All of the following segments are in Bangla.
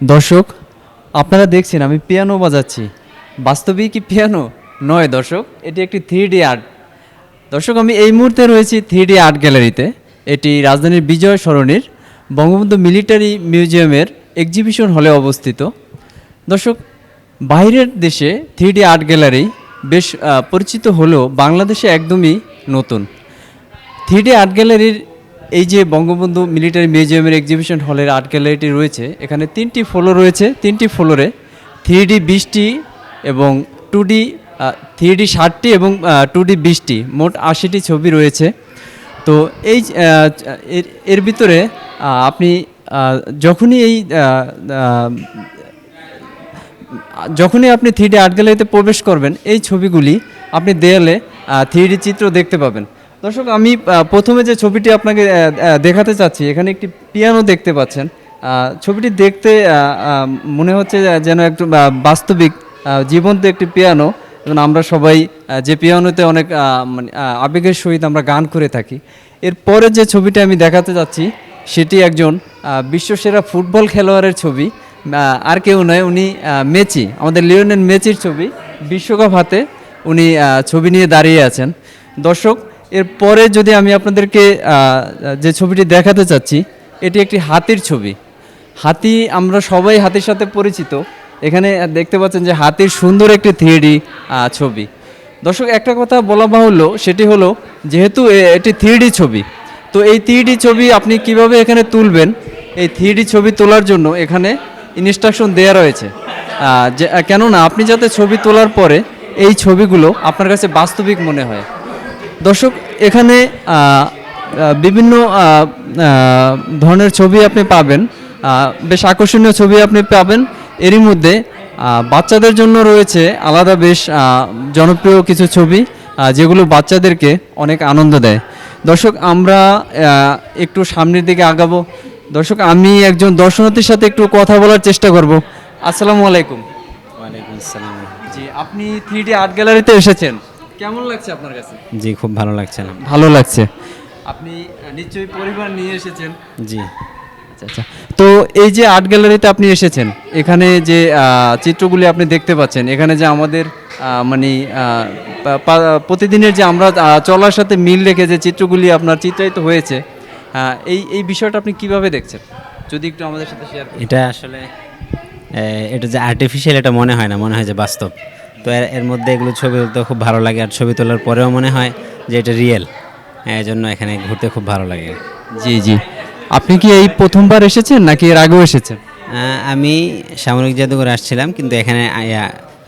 দর্শক, আপনারা দেখছেন আমি পিয়ানো বাজাচ্ছি। বাস্তবিক কি পিয়ানো? নয় দর্শক, এটি একটি থ্রি ডি আর্ট দর্শক, আমি এই মুহূর্তে রয়েছি থ্রি ডি আর্ট গ্যালারিতে এটি রাজধানীর বিজয় সরণির বঙ্গবন্ধু মিলিটারি মিউজিয়ামের এক্সিবিশন হলে অবস্থিত। দর্শক, বাইরের দেশে থ্রি ডি আর্ট গ্যালারি বেশ পরিচিত হলেও বাংলাদেশে একদমই নতুন। থ্রি ডি আর্ট গ্যালারির এই যে বঙ্গবন্ধু মিলিটারি মিউজিয়ামের এক্সিবিশন হলের আর্ট গ্যালারিটি রয়েছে, এখানে তিনটি ফ্লোর রয়েছে, তিনটি ফ্লোরে থ্রি ডি বিশটি এবং টু ডি থ্রি ডি ষাটটি এবং টু ডি বিশটি, মোট আশিটি ছবি রয়েছে। তো এই এর ভিতরে আপনি যখনই এই যখনই আপনি থ্রি ডি আর্ট গ্যালারিতে প্রবেশ করবেন, এই ছবিগুলি আপনি দেয়ালে থ্রি ডি চিত্র দেখতে পাবেন। দর্শক, আমি প্রথমে যে ছবিটি আপনাকে দেখাতে চাচ্ছি, এখানে একটি পিয়ানো দেখতে পাচ্ছেন। ছবিটি দেখতে মনে হচ্ছে যেন একটু বাস্তবিক জীবন্ত একটি পিয়ানো। এবং আমরা সবাই যে পিয়ানোতে অনেক মানে আবেগের সহিত আমরা গান করে থাকি। এরপরে যে ছবিটা আমি দেখাতে যাচ্ছি সেটি একজন বিশ্বসেরা ফুটবল খেলোয়াড়ের ছবি। আর কেউ নয়, উনি মেচি, আমাদের লিওনেল মেচির ছবি। বিশ্বকাপ হাতে উনি ছবি নিয়ে দাঁড়িয়ে আছেন। দর্শক এরপরে যদি আমি আপনাদেরকে যে ছবিটি দেখাতে চাচ্ছি, এটি একটি হাতির ছবি। হাতি আমরা সবাই হাতির সাথে পরিচিত। এখানে দেখতে পাচ্ছেন যে হাতির সুন্দর একটি থ্রি ছবি। দর্শক, একটা কথা বলা বাহুল্য, সেটি হলো যেহেতু এটি থ্রি ছবি, তো এই থ্রি ছবি আপনি কীভাবে এখানে তুলবেন? এই থ্রি ছবি তোলার জন্য এখানে ইনস্ট্রাকশন দেওয়া রয়েছে। কেননা আপনি যাতে ছবি তোলার পরে এই ছবিগুলো আপনার কাছে বাস্তবিক মনে হয়। দর্শক এখানে বিভিন্ন ধরনের ছবি আপনি পাবেন। বেশ আকর্ষণীয় ছবি আপনি পাবেন। এরই মধ্যে বাচ্চাদের জন্য রয়েছে আলাদা বেশ জনপ্রিয় কিছু ছবি যেগুলো বাচ্চাদেরকে অনেক আনন্দ দেয়। দর্শক আমরা একটু সামনের দিকে আগাবো। দর্শক আমি একজন দর্শনার্থীর সাথে একটু কথা বলার চেষ্টা করব। আসসালামু আলাইকুম। ওয়ালাইকুম আসসালাম। জি আপনি থ্রি ডি আর্ট গ্যালারিতে এসেছেন। কেমন লাগছে আপনার কাছে? জি খুব ভালো লাগছে না। ভালো লাগছে। আপনি নিশ্চয়ই পরিবার নিয়ে এসেছেন। জি। আচ্ছা আচ্ছা। তো এই যে আর্ট গ্যালারিতে আপনি এসেছেন এখানে যে চিত্রগুলি আপনি দেখতে পাচ্ছেন এখানে যে আমাদের মানে প্রতিদিনের যে আমরা চলার সাথে মিল রেখে যে চিত্রগুলি আপনার চিত্রায়িত হয়েছে এই এই বিষয়টা আপনি কীভাবে দেখছেন? যদি একটু আমাদের সাথে শেয়ার এটা আসলে এটা যে আর্টিফিশিয়াল এটা মনে হয় না মনে হয় যে বাস্তব। তো এর এর মধ্যে এগুলো ছবি তুলতে খুব ভালো লাগে আর ছবি তোলার পরেও মনে হয় যে এটা রিয়েল এই জন্য এখানে ঘুরতে খুব ভালো লাগে। জি জি। আপনি কি এই প্রথমবার এসেছেন নাকি এর আগেও এসেছেন? আমি সামরিক জাদুঘরে আসছিলাম কিন্তু এখানে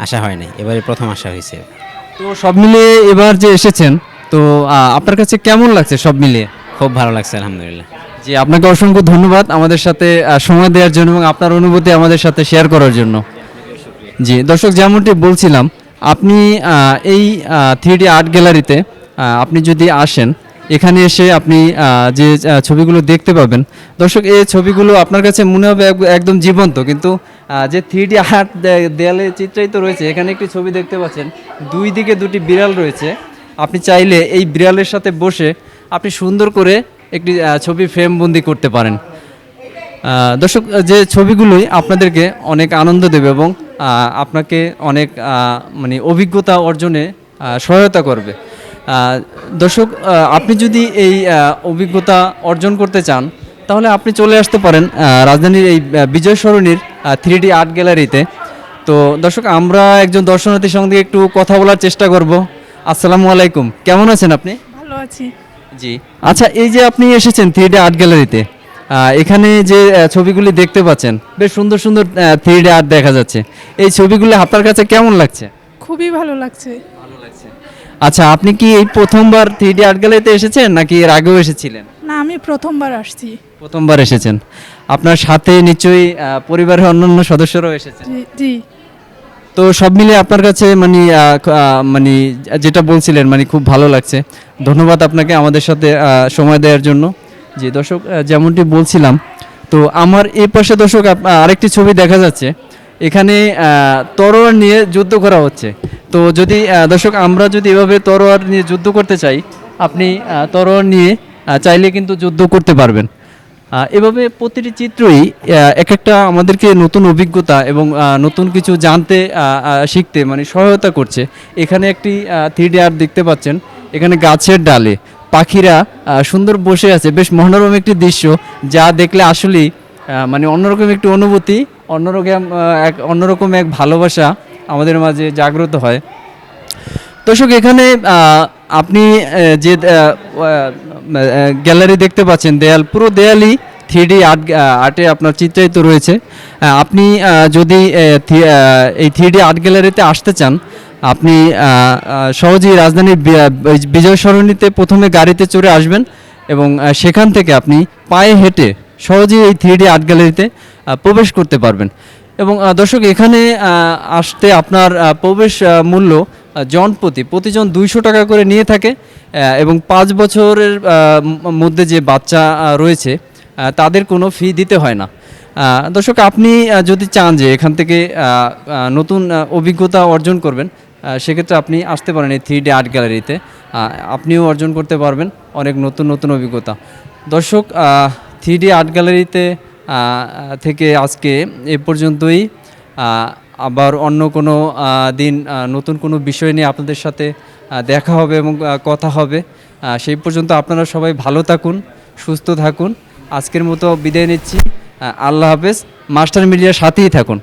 আসা হয়নি। এবারে প্রথম আসা হয়েছে। তো সব মিলিয়ে এবার যে এসেছেন তো আপনার কাছে কেমন লাগছে সব মিলিয়ে? খুব ভালো লাগছে আলহামদুলিল্লাহ। জি আপনাকে অসংখ্য ধন্যবাদ আমাদের সাথে সময় দেওয়ার জন্য এবং আপনার অনুভূতি আমাদের সাথে শেয়ার করার জন্য। জি, দর্শক, যেমনটি বলছিলাম, আপনি এই থ্রি ডি আর্ট গ্যালারিতে আপনি যদি আসেন, এখানে এসে আপনি যে ছবিগুলো দেখতে পাবেন। দর্শক, এই ছবিগুলো আপনার কাছে মনে হবে একদম জীবন্ত, কিন্তু যে থ্রি ডি আর্ট দেয়ালে চিত্রায়িত রয়েছে, এখানে একটি ছবি দেখতে পাচ্ছেন, দুই দিকে দুটি বিড়াল রয়েছে। আপনি চাইলে এই বিড়ালের সাথে বসে আপনি সুন্দর করে একটি ছবি ফ্রেম বন্দি করতে পারেন। দর্শক, যে ছবিগুলোই আপনাদেরকে অনেক আনন্দ দেবে এবং আপনাকে অনেক মানে অভিজ্ঞতা অর্জনে সহায়তা করবে। দর্শক আপনি যদি এই অভিজ্ঞতা অর্জন করতে চান তাহলে আপনি চলে আসতে পারেন রাজধানীর এই বিজয় সরণির থ্রি ডি আর্ট গ্যালারিতে। তো দর্শক আমরা একজন দর্শনার্থীর সঙ্গে একটু কথা বলার চেষ্টা করব। আসসালামু আলাইকুম। কেমন আছেন আপনি? ভালো আছি। জি। আচ্ছা এই যে আপনি এসেছেন থ্রি ডি আর্ট গ্যালারিতে এখানে যে ছবিগুলি দেখতে পাচ্ছেন বেশ সুন্দর সুন্দর থ্রি ডি আর্ট দেখা যাচ্ছে। এই ছবিগুলি আপনার কাছে কেমন লাগছে? খুবই ভালো লাগছে। ভালো লাগছে। আচ্ছা আপনি কি এই প্রথমবার থ্রি ডি আর্ট গ্যালারিতে এসেছেন নাকি এর আগেও এসেছিলেন? না আমি প্রথমবার আসছি। প্রথমবার এসেছেন। আপনার সাথে নিশ্চয়ই পরিবারের অন্যান্য সদস্যরাও এসেছেন। জি জি। তো সব মিলে আপনার কাছে মানে মানে যেটা বলছিলেন মানে খুব ভালো লাগছে। ধন্যবাদ আপনাকে আমাদের সাথে সময় দেওয়ার জন্য। জি দর্শক যেমনটি বলছিলাম, তো আমার এই পাশে দর্শক আরেকটি ছবি দেখা যাচ্ছে। এখানে তরোয়ার নিয়ে যুদ্ধ করা হচ্ছে। তো যদি দর্শক, আমরা যদি এভাবে তরোয়ার নিয়ে যুদ্ধ করতে চাই, আপনি তরোয়ার নিয়ে চাইলে কিন্তু যুদ্ধ করতে পারবেন। এভাবে প্রতিটি চিত্রই এক একটা আমাদেরকে নতুন অভিজ্ঞতা এবং নতুন কিছু জানতে শিখতে মানে সহায়তা করছে। এখানে একটি থ্রি ডি আর্ট দেখতে পাচ্ছেন। এখানে গাছের ডালে। পাখিরা সুন্দর বসে আছে। বেশ মনোরম একটি দৃশ্য, যা দেখলে আসলেই মানে অন্যরকম একটি অনুভূতি, অন্যরকম এক অন্যরকম এক ভালোবাসা আমাদের মাঝে জাগ্রত হয়। দর্শক, এখানে আপনি যে গ্যালারি দেখতে পাচ্ছেন, দেয়াল, পুরো দেয়ালই থ্রি ডি আর্ট আর্টে আপনার চিত্রায়িত রয়েছে। আপনি যদি এই থ্রি ডি আর্ট গ্যালারিতে আসতে চান আপনি সহজেই রাজধানীর বিজয় সরণিতে প্রথমে গাড়িতে চড়ে আসবেন এবং সেখান থেকে আপনি পায়ে হেঁটে সহজেই এই থ্রি ডি আর্ট গ্যালারিতে প্রবেশ করতে পারবেন। এবং দর্শক, এখানে আসতে আপনার প্রবেশ মূল্য জনপ্রতি প্রতিজন দুইশো টাকা করে নিয়ে থাকে এবং পাঁচ বছরের মধ্যে যে বাচ্চা রয়েছে তাদের কোনো ফি দিতে হয় না। দর্শক, আপনি যদি চান যে এখান থেকে নতুন অভিজ্ঞতা অর্জন করবেন সেক্ষেত্রে আপনি আসতে পারেন এই থ্রি ডি আর্ট গ্যালারিতে আপনিও অর্জন করতে পারবেন অনেক নতুন নতুন অভিজ্ঞতা। দর্শক থ্রি ডি আর্ট গ্যালারিতে থেকে আজকে এ পর্যন্তই। আবার অন্য কোনো দিন নতুন কোনো বিষয় নিয়ে আপনাদের সাথে দেখা হবে এবং কথা হবে। সেই পর্যন্ত আপনারা সবাই ভালো থাকুন, সুস্থ থাকুন। আজকের মতো বিদায় নিচ্ছি। আল্লাহ হাফেজ। মাস্টার মিডিয়ার সাথেই থাকুন।